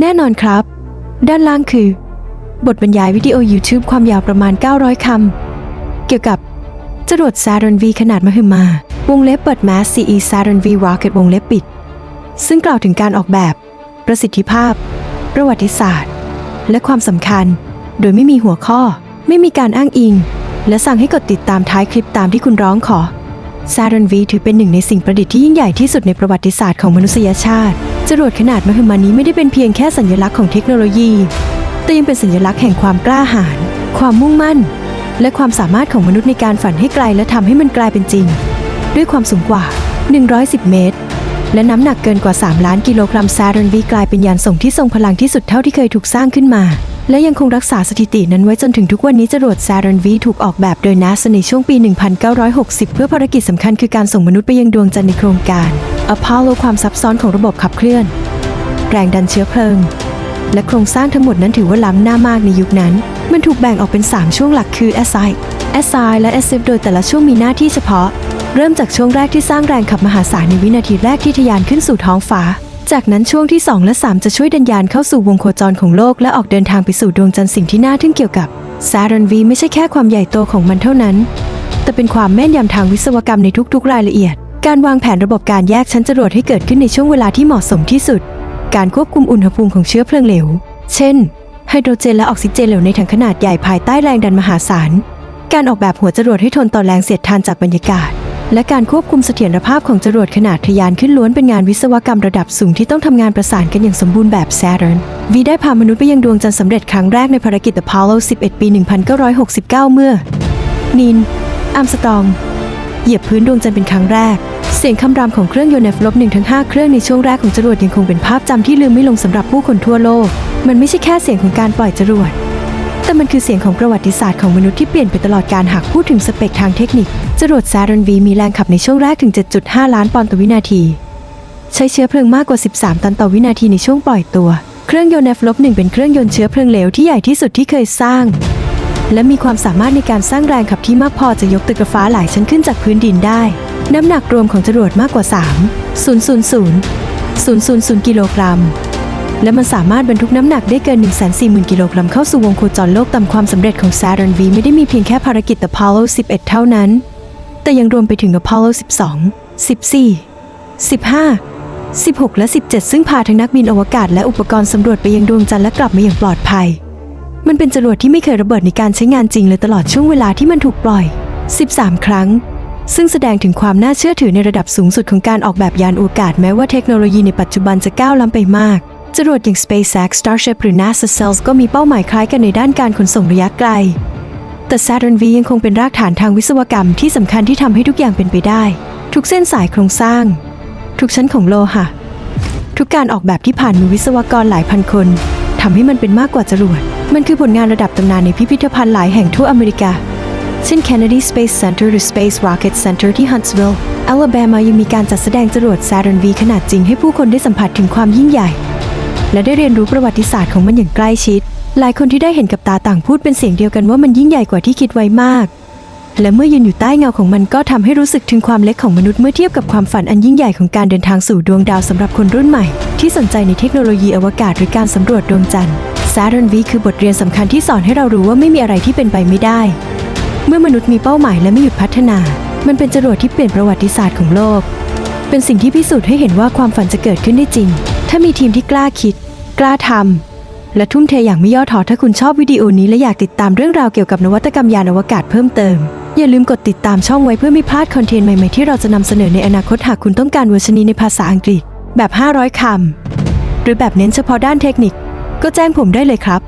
แน่นอนครับ ด้านล่างคือ บทบรรยายวิดีโอ YouTube ความยาวประมาณ 900 คำ เกี่ยวกับจรวด Saturn V ขนาดมหึมา วงเล็บเปิด Mass CE Saturn V Rocket วงเล็บปิด ซึ่งกล่าวถึงการออกแบบ ประสิทธิภาพ ประวัติศาสตร์ และความสำคัญ โดยไม่มีหัวข้อ ไม่มีการอ้างอิง และสั่งให้กดติดตามท้ายคลิปตามที่คุณร้องขอ Saturn V ถือเป็นหนึ่งในสิ่งประดิษฐ์ที่ยิ่งใหญ่ที่สุดในประวัติศาสตร์ของมนุษยชาติ จรวดขนาดมหึมานี้ไม่ได้เป็นเพียงแค่สัญลักษณ์ของเทคโนโลยี แต่ยังเป็นสัญลักษณ์แห่งความกล้าหาญ ความมุ่งมั่น และความสามารถของมนุษย์ในการฝันให้ไกลและทำให้มันกลายเป็นจริง ด้วยความสูงกว่า 110 เมตร และน้ำหนักเกินกว่า 3 ล้านกิโลกรัม Saturn V กลายเป็นยานส่งที่ทรงพลังที่สุดเท่าที่เคยถูกสร้างขึ้นมา และยังคงรักษาสถิตินั้นไว้จนถึงทุกวันนี้จรวด Saturn V ถูกออกแบบโดย NASA ในช่วงปี 1960 เพื่อภารกิจสำคัญคือการส่งมนุษย์ไปยังดวงจันทร์ในโครงการ Apollo ความซับซ้อนของระบบขับเคลื่อน แรงดันเชื้อเพลิง และโครงสร้างทั้งหมดนั้นถือว่าล้ำหน้ามากในยุคนั้น มันถูกแบ่งออกเป็น 3 ช่วงหลักคือ SI SI และ SF โดยแต่ละช่วงมีหน้าที่เฉพาะ เริ่มจากช่วงแรกที่สร้างแรงขับมหาศาลในวินาทีแรกที่ทะยานขึ้นสู่ท้องฟ้า จากนั้นช่วงที่ 2 และ 3 จะช่วยดันยานเข้าสู่วงโคจรของโลก และออกเดินทางไปสู่ดวงจันทร์สิ่งที่น่าทึ่งเกี่ยวกับ Saturn V ไม่ใช่แค่ความใหญ่โตของมันเท่านั้น แต่เป็นความแม่นยำทางวิศวกรรมในทุกๆ รายละเอียด การวางแผนระบบการแยกชั้นจรวดให้เกิดขึ้นในช่วงเวลาที่เหมาะสมที่สุด การควบคุมอุณหภูมิของเชื้อเพลิงเหลว เช่น ไฮโดรเจนและออกซิเจนเหลวในถังขนาดใหญ่ภายใต้แรงดันมหาศาล การออกแบบหัวจรวดให้ทนต่อแรงเสียดทานจากบรรยากาศ และการควบคุมเสถียรภาพของจรวดขนาดทะยานขึ้นล้วนเป็นงานวิศวกรรมระดับสูงที่ต้องทำงานประสานกันอย่างสมบูรณ์แบบ Saturn V ได้พามนุษย์ไปยังดวงจันทร์สำเร็จครั้งแรกในภารกิจ Apollo 11 ปี 1969 เมื่อ นินอัมสตอง เหยียบพื้นดวงจันทร์เป็นครั้งแรก เสียงคำรามของเครื่องยนต์ F ลบ1ทั้ง5เครื่องในช่วงแรกของจรวดยังคงเป็นภาพจำที่ลืมไม่ลงสำหรับผู้คนทั่วโลก มันไม่ใช่แค่เสียงของการปล่อยจรวด แต่มันคือเสียงของประวัติศาสตร์ของมนุษย์ที่เปลี่ยนไปตลอดการหากพูดถึงสเปคทางเทคนิค จรวด Saturn V มีแรงขับในช่วงแรกถึง 7.5 ล้านปอนด์ต่อวินาที ใช้เชื้อเพลิงมากกว่า 13 ตันต่อวินาทีในช่วงปล่อยตัว เครื่องยนต์ F ลบ1เป็นเครื่องยนต์เชื้อเพลิงเหลวที่ใหญ่ที่สุดที่เคยสร้าง และมีความสามารถในการสร้างแรงขับที่มากพอจะยกตึกระฟ้าหลายชั้นขึ้นจากพื้นดินได้ น้ำหนักรวมของจรวดมากกว่า 3 000 000กิโลกรัม และมันสามารถบรรทุกน้ำหนักได้เกิน 140,000 กิโลกรัมเข้าสู่วงโคจรโลกตามความสำเร็จของ Saturn V ไม่ได้มีเพียงแค่ภารกิจ Apollo 11 เท่านั้น แต่ยังรวมไปถึง Apollo 12 14 15 16 และ 17 ซึ่งพาทั้งนักบินอวกาศและอุปกรณ์สำรวจไปยังดวงจันทร์และกลับมาอย่างปลอดภัย มันเป็นจรวดที่ไม่เคยระเบิดในการใช้งานจริงเลยตลอดช่วงเวลาที่มันถูกปล่อย 13 ครั้ง ซึ่งแสดงถึงความน่าเชื่อถือในระดับสูงสุดของการออกแบบยานอวกาศแม้ว่าเทคโนโลยีในปัจจุบันจะก้าวล้ำไปมาก จรวดอย่าง SpaceX Starship หรือ NASA Cells ก็มีเป้าหมายคล้ายกันในด้านการขนส่งระยะไกล แต่ Saturn V ยังคงเป็นรากฐานทางวิศวกรรมที่สำคัญที่ทำให้ทุกอย่างเป็นไปได้ ทุกเส้นสายโครงสร้าง ทุกชั้นของโลหะ ทุกการออกแบบที่ผ่านมือวิศวกรหลายพันคนทำให้มันเป็นมากกว่าจรวด มันคือผลงานระดับตำนานในพิพิธภัณฑ์หลายแห่งทั่วอเมริกาเช่น Kennedy Space Center หรือ Space Rocket Center ที่ Huntsville อ l a b a m a ยังมีการจัดแสดงจรวด Saturn V ขนาดจริงให้ผู้คนได้สัมผัสถึงความยิ่งใหญ่ และได้เรียนรู้ประวัติศาสตร์ของมันอย่างใกล้ชิด หลายคนที่ได้เห็นกับตาต่างพูดเป็นเสียงเดียวกันว่ามันยิ่งใหญ่กว่าที่คิดไว้มาก และเมื่อยืนอยู่ใต้เงาของมันก็ทำให้รู้สึกถึงความเล็กของมนุษย์เมื่อเทียบกับความฝันอันยิ่งใหญ่ของการเดินทางสู่ดวงดาวสำหรับคนรุ่นใหม่ ที่สนใจในเทคโนโลยีอวกาศหรือการสำรวจดวงจันทร์ Saturn V คือบทเรียนสำคัญที่สอนให้เรารู้ว่าไม่มีอะไรที่เป็นไปไม่ได้ เมื่อมนุษย์มีเป้าหมายและไม่หยุดพัฒนา มันเป็นจรวดที่เปลี่ยนประวัติศาสตร์ของโลก เป็นสิ่งที่พิสูจน์ให้เห็นว่าความฝันจะเกิดขึ้นได้จริง ถ้ามีทีมที่กล้าคิด กล้าทำและทุ่มเทอย่างไม่ย่อท้อถ้าคุณชอบวิดีโอนี้และอยากติดตามเรื่องราวเกี่ยวกับนวัตกรรมยานอวกาศเพิ่มเติม อย่าลืมกดติดตามช่องไว้เพื่อไม่พลาดคอนเทนต์ใหม่ๆที่เราจะนำเสนอในอนาคตหากคุณต้องการเวอร์ชันนี้ในภาษาอังกฤษ แบบ 500คำหรือแบบเน้นเฉพาะด้านเทคนิค ก็แจ้งผมได้เลยครับ